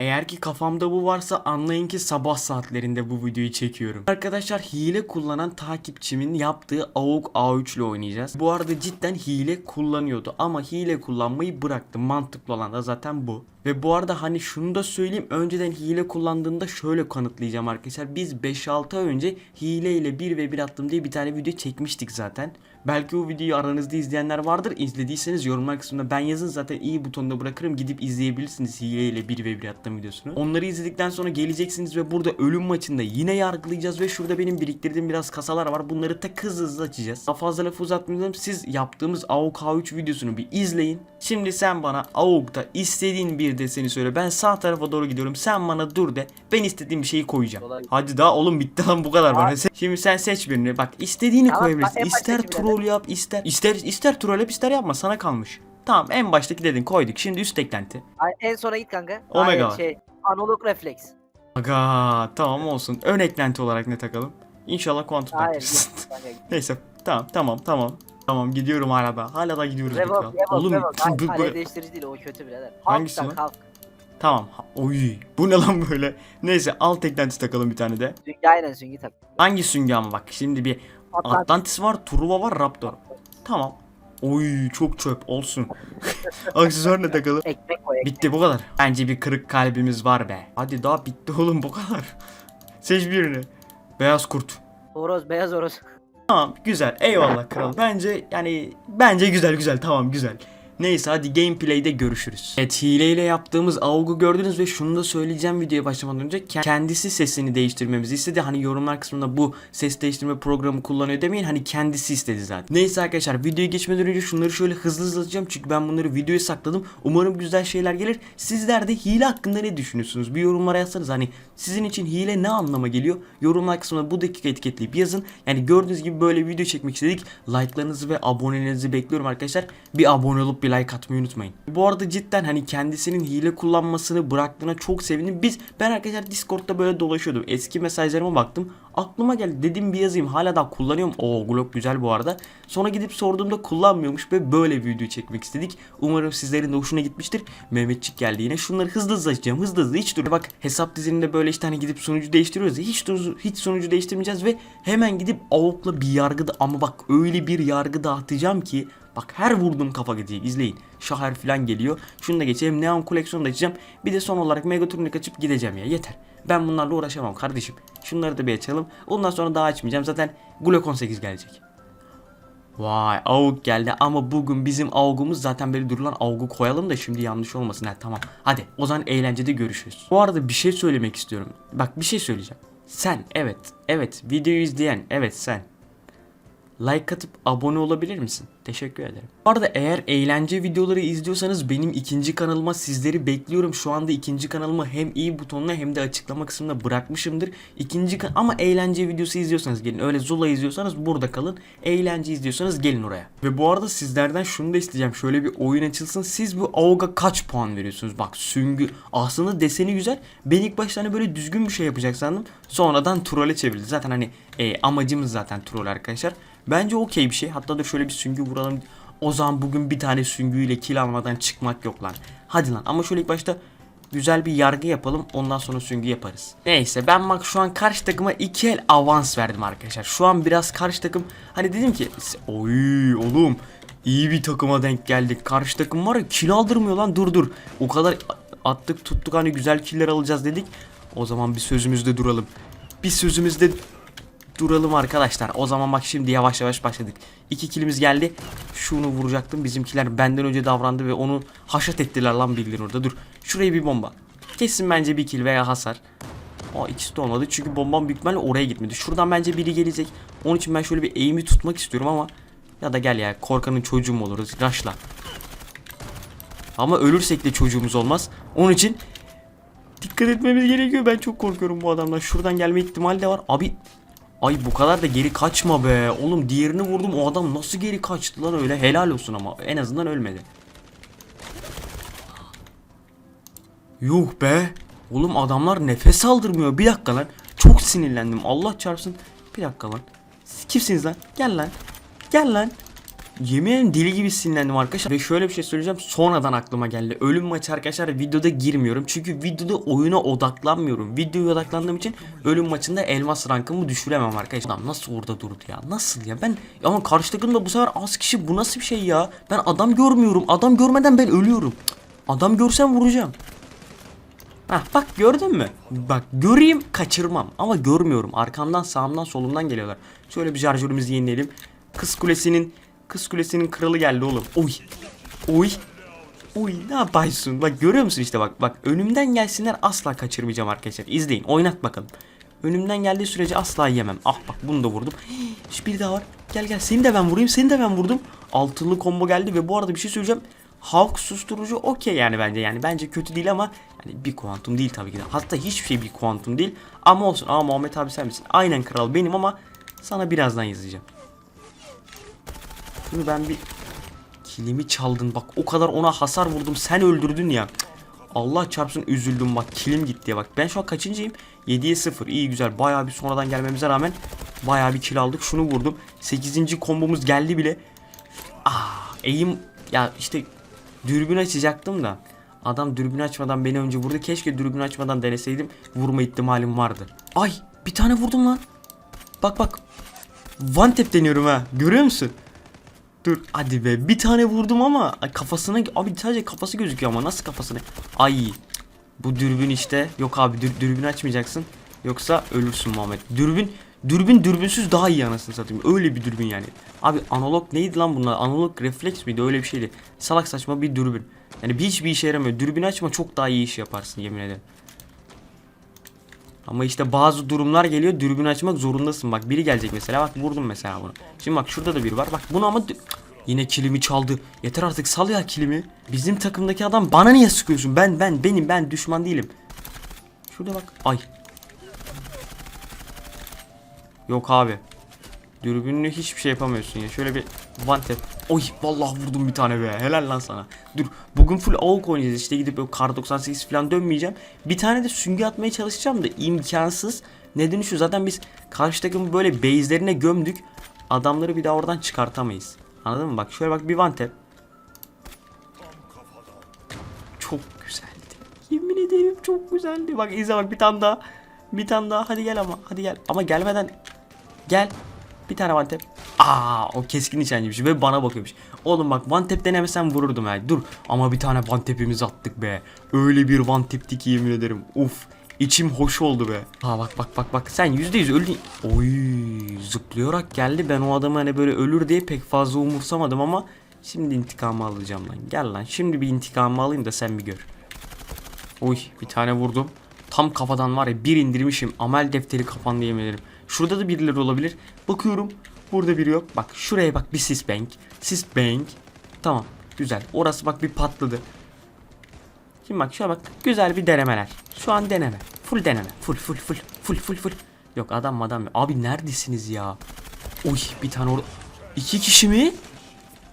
Eğer ki kafamda bu varsa anlayın ki sabah saatlerinde bu videoyu çekiyorum. Arkadaşlar hile kullanan takipçimin yaptığı AUG A3 ile oynayacağız. Bu arada cidden hile kullanıyordu ama hile kullanmayı bıraktı. Mantıklı olan da zaten bu. Ve bu arada hani şunu da söyleyeyim önceden hile kullandığında şöyle kanıtlayacağım arkadaşlar. Biz 5-6 ay önce hile ile 1 ve 1 attım diye bir tane video çekmiştik zaten. Belki o videoyu aranızda izleyenler vardır. İzlediyseniz yorumlar kısmında ben yazın zaten iyi butonuna bırakırım. Gidip izleyebilirsiniz hile ile 1 ve 1 attığım videosunu. Onları izledikten sonra geleceksiniz ve burada ölüm maçında yine yargılayacağız ve şurada benim biriktirdiğim biraz kasalar var. Bunları tek hızlı hızlı açacağız. Daha fazla lafı uzatmayalım. Siz yaptığımız AUK H3 videosunu bir izleyin. Şimdi sen bana AUK'ta istediğin bir deseni söyle. Ben sağ tarafa doğru gidiyorum. Sen bana dur de. Ben istediğim bir şeyi koyacağım. Olay- Hadi daha oğlum bitti lan bu kadar bana. Şimdi sen seç birini. Bak istediğini Tamam, koyabilirsin. İster troll yap, ister ister ister troll yap, ister yapma. Sana kalmış. Tamam en baştaki dedin koyduk. Şimdi üst eklenti. Ay, en sona git kanka. Omega var. Şey, analog refleks. Aga tamam olsun. Ön eklenti olarak ne takalım? İnşallah kuantum Hayır. Neyse tamam tamam tamam. Tamam gidiyorum hala da. Hala da Revoke, kral. revoke, Oğlum revoke. bu- bu- bu- değiştirici değil o kötü birader. Hangisi lan? Tamam. Oy. Bu ne lan böyle? Neyse alt eklenti takalım bir tane de. Süngü aynen süngü tak. Hangi süngü ama bak şimdi bir Atlan. Atlantis var, Truva var, Raptor. Tamam. Oy çok çöp olsun. Aksesuar ne takalım? Ekmek koy. ekmek. Bitti bu kadar. Bence bir kırık kalbimiz var be. Hadi daha bitti oğlum bu kadar. Seç birini. Beyaz kurt. Horoz beyaz horoz. Tamam güzel eyvallah kral. Bence yani bence güzel güzel tamam güzel. Neyse hadi gameplay'de görüşürüz. Evet hileyle yaptığımız AUG'u gördünüz ve şunu da söyleyeceğim videoya başlamadan önce Ke- kendisi sesini değiştirmemizi istedi. Hani yorumlar kısmında bu ses değiştirme programı kullanıyor demeyin hani kendisi istedi zaten. Neyse arkadaşlar videoya geçmeden önce şunları şöyle hızlı hızlı atacağım çünkü ben bunları videoya sakladım. Umarım güzel şeyler gelir. Sizler de hile hakkında ne düşünüyorsunuz? Bir yorumlara yazsanız hani sizin için hile ne anlama geliyor? Yorumlar kısmına bu dakika etiketleyip yazın. Yani gördüğünüz gibi böyle video çekmek istedik. Like'larınızı ve abonelerinizi bekliyorum arkadaşlar. Bir abone olup bir like atmayı unutmayın. Bu arada cidden hani kendisinin hile kullanmasını bıraktığına çok sevindim. Biz ben arkadaşlar Discord'da böyle dolaşıyordum. Eski mesajlarıma baktım. Aklıma geldi dedim bir yazayım. Hala daha kullanıyorum. Oo Glock güzel bu arada. Sonra gidip sorduğumda kullanmıyormuş ve böyle bir video çekmek istedik. Umarım sizlerin de hoşuna gitmiştir. Mehmetçik geldi yine. Şunları hızlı hızlı açacağım. Hızlı hızlı hiç dur. Bak hesap dizininde böyle işte hani gidip sunucu değiştiriyoruz ya. Hiç, hiç sunucu değiştirmeyeceğiz ve hemen gidip AWP'la bir yargı da ama bak öyle bir yargı dağıtacağım ki Bak her vurduğum kafa gidecek izleyin. Şaher falan geliyor. Şunu da geçelim. Neon koleksiyonu da açacağım. Bir de son olarak Megaturnik açıp gideceğim ya. Yeter. Ben bunlarla uğraşamam kardeşim. Şunları da bir açalım. Ondan sonra daha açmayacağım. Zaten Glock 18 gelecek. Vay AUG geldi ama bugün bizim AUG'umuz zaten böyle durulan AUG'u koyalım da şimdi yanlış olmasın. Ha, tamam hadi o zaman eğlencede görüşürüz. Bu arada bir şey söylemek istiyorum. Bak bir şey söyleyeceğim. Sen evet evet videoyu izleyen evet sen. Like atıp abone olabilir misin? Teşekkür ederim. Bu arada eğer eğlence videoları izliyorsanız benim ikinci kanalıma sizleri bekliyorum. Şu anda ikinci kanalımı hem iyi butonuna hem de açıklama kısmına bırakmışımdır. İkinci ama eğlence videosu izliyorsanız gelin. Öyle Zula izliyorsanız burada kalın. Eğlence izliyorsanız gelin oraya. Ve bu arada sizlerden şunu da isteyeceğim. Şöyle bir oyun açılsın. Siz bu AUG'a kaç puan veriyorsunuz? Bak süngü aslında deseni güzel. Ben ilk başta hani böyle düzgün bir şey yapacak sandım. Sonradan trolle çevirdi. Zaten hani e, amacımız zaten troll arkadaşlar. Bence okey bir şey. Hatta da şöyle bir süngü vuralım. O zaman bugün bir tane süngüyle kill almadan çıkmak yok lan. Hadi lan ama şöyle ilk başta güzel bir yargı yapalım. Ondan sonra süngü yaparız. Neyse ben bak şu an karşı takıma iki el avans verdim arkadaşlar. Şu an biraz karşı takım hani dedim ki oy oğlum iyi bir takıma denk geldik. Karşı takım var ya kill aldırmıyor lan dur dur. O kadar attık tuttuk hani güzel killer alacağız dedik. O zaman bir sözümüzde duralım. Bir sözümüzde duralım arkadaşlar. O zaman bak şimdi yavaş yavaş başladık. İki kilimiz geldi. Şunu vuracaktım. Bizimkiler benden önce davrandı ve onu haşat ettiler lan bildiğin orada. Dur. Şuraya bir bomba. Kesin bence bir kill veya hasar. O ikisi de olmadı. Çünkü bombam büyük ihtimalle oraya gitmedi. Şuradan bence biri gelecek. Onun için ben şöyle bir eğimi tutmak istiyorum ama ya da gel ya korkanın çocuğu mu oluruz? Raşla. Ama ölürsek de çocuğumuz olmaz. Onun için dikkat etmemiz gerekiyor. Ben çok korkuyorum bu adamdan. Şuradan gelme ihtimali de var. Abi Ay bu kadar da geri kaçma be. Oğlum diğerini vurdum. O adam nasıl geri kaçtı lan öyle? Helal olsun ama. En azından ölmedi. Yuh be. Oğlum adamlar nefes aldırmıyor. Bir dakika lan. Çok sinirlendim. Allah çarpsın. Bir dakika lan. Siz kimsiniz lan? Gel lan. Gel lan. Yemin ederim deli gibi sinirlendim arkadaşlar. Ve şöyle bir şey söyleyeceğim. Sonradan aklıma geldi. Ölüm maçı arkadaşlar videoda girmiyorum. Çünkü videoda oyuna odaklanmıyorum. Videoya odaklandığım için ölüm maçında elmas rankımı düşüremem arkadaşlar. Adam nasıl orada durdu ya? Nasıl ya? Ben ama karşı takımda bu sefer az kişi bu nasıl bir şey ya? Ben adam görmüyorum. Adam görmeden ben ölüyorum. Adam görsem vuracağım. Hah bak gördün mü? Bak göreyim kaçırmam ama görmüyorum. Arkamdan sağımdan solumdan geliyorlar. Şöyle bir şarjörümüzü yenileyelim. Kız kulesinin Kız kulesinin kralı geldi oğlum. Oy. Oy. Oy ne yapıyorsun? Bak görüyor musun işte bak. Bak önümden gelsinler asla kaçırmayacağım arkadaşlar. İzleyin oynat bakalım. Önümden geldiği sürece asla yemem. Ah bak bunu da vurdum. Hii, bir daha var. Gel gel seni de ben vurayım seni de ben vurdum. Altılı combo geldi ve bu arada bir şey söyleyeceğim. Hawk susturucu okey yani bence yani bence kötü değil ama hani bir kuantum değil tabii ki de. Hatta hiçbir şey bir kuantum değil ama olsun. Ama Muhammed abi sen misin? Aynen kral benim ama sana birazdan yazacağım. Şimdi ben bir kilimi çaldın bak o kadar ona hasar vurdum sen öldürdün ya. Allah çarpsın üzüldüm bak kilim gitti ya bak. Ben şu an kaçıncıyım? 7'ye 0 iyi güzel bayağı bir sonradan gelmemize rağmen bayağı bir kill aldık. Şunu vurdum. 8. kombomuz geldi bile. Ah eğim ya işte dürbün açacaktım da. Adam dürbün açmadan beni önce vurdu. Keşke dürbün açmadan deneseydim. Vurma ihtimalim vardı. Ay bir tane vurdum lan. Bak bak. One tap deniyorum ha. Görüyor musun? Dur. Hadi be bir tane vurdum ama kafasına abi sadece kafası gözüküyor ama nasıl kafasına? Ay bu dürbün işte. Yok abi dür, dürbün açmayacaksın. Yoksa ölürsün Muhammed. Dürbün dürbün dürbünsüz daha iyi anasını satayım. Öyle bir dürbün yani. Abi analog neydi lan bunlar? Analog refleks miydi? Öyle bir şeydi. Salak saçma bir dürbün. Yani bir hiçbir işe yaramıyor. Dürbün açma çok daha iyi iş yaparsın yemin ederim ama işte bazı durumlar geliyor dürbün açmak zorundasın. Bak biri gelecek mesela bak vurdum mesela bunu. Şimdi bak şurada da biri var. Bak bunu ama yine kilimi çaldı. Yeter artık sal ya kilimi. Bizim takımdaki adam bana niye sıkıyorsun? Ben ben benim ben düşman değilim. Şurada bak. Ay. Yok abi. Dürbünlü hiçbir şey yapamıyorsun ya. Şöyle bir one tap. Oy vallahi vurdum bir tane be. Helal lan sana. Dur bugün full AUK oynayacağız. İşte gidip böyle kar 98 falan dönmeyeceğim. Bir tane de süngü atmaya çalışacağım da imkansız. Nedeni şu zaten biz karşı takımı böyle base'lerine gömdük. Adamları bir daha oradan çıkartamayız. Anladın mı? Bak şöyle bak bir one tap. Çok güzeldi. Yemin ederim çok güzeldi. Bak izle bak bir tane daha. Bir tane daha. Hadi gel ama. Hadi gel. Ama gelmeden Gel. Bir tane one tap. Aa o keskin nişancıymış ve bana bakıyormuş. Oğlum bak one tap denemesem vururdum ya. Dur ama bir tane one tap'imizi attık be. Öyle bir one tap'ti ki yemin ederim. Uf. İçim hoş oldu be. Ha bak bak bak bak sen %100 öldün. Oy zıplayarak geldi. Ben o adamı hani böyle ölür diye pek fazla umursamadım ama şimdi intikamı alacağım lan. Gel lan şimdi bir intikamı alayım da sen bir gör. Oy bir tane vurdum. Tam kafadan var ya bir indirmişim. Amel defteri kapandı yemin ederim. Şurada da birileri olabilir. Bakıyorum. Burada biri yok. Bak şuraya bak bir sis bank. Sis bank. Tamam. Güzel. Orası bak bir patladı. Şimdi bak şuna bak. Güzel bir denemeler. Şu an deneme. Full deneme. Full full full. Full full full. Yok adam adam. Abi neredesiniz ya? Oy bir tane orada. İki kişi mi?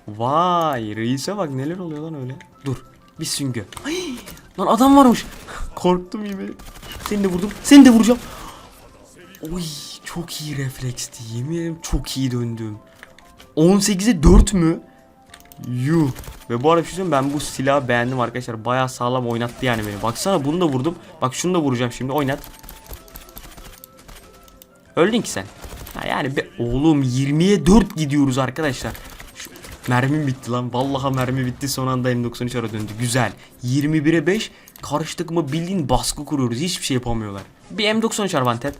Vay reise bak neler oluyor lan öyle. Dur. Bir süngü. Ay, lan adam varmış. Korktum gibi. Seni de vurdum. Seni de vuracağım. Oy çok iyi refleksti. Yemin ederim çok iyi döndüm. 18'e 4 mü? Yuh. Ve bu arada bir şey ben bu silahı beğendim arkadaşlar. Bayağı sağlam oynattı yani beni. Baksana bunu da vurdum. Bak şunu da vuracağım şimdi. Oynat. Öldün ki sen. Ha yani be oğlum 20'ye 4 gidiyoruz arkadaşlar. Şu, mermim bitti lan. Vallahi mermi bitti. Son anda M93 ara döndü. Güzel. 21'e 5. Karşı takıma bildiğin baskı kuruyoruz. Hiçbir şey yapamıyorlar. Bir M93 Arvantet.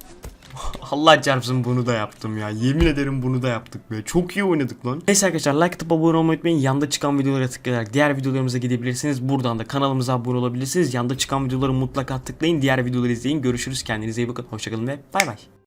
Allah çarpsın bunu da yaptım ya. Yemin ederim bunu da yaptık be. Çok iyi oynadık lan. Neyse arkadaşlar like atıp abone olmayı unutmayın. Yanda çıkan videolara tıklayarak diğer videolarımıza gidebilirsiniz. Buradan da kanalımıza abone olabilirsiniz. Yanda çıkan videoları mutlaka tıklayın. Diğer videoları izleyin. Görüşürüz. Kendinize iyi bakın. Hoşçakalın ve bay bay.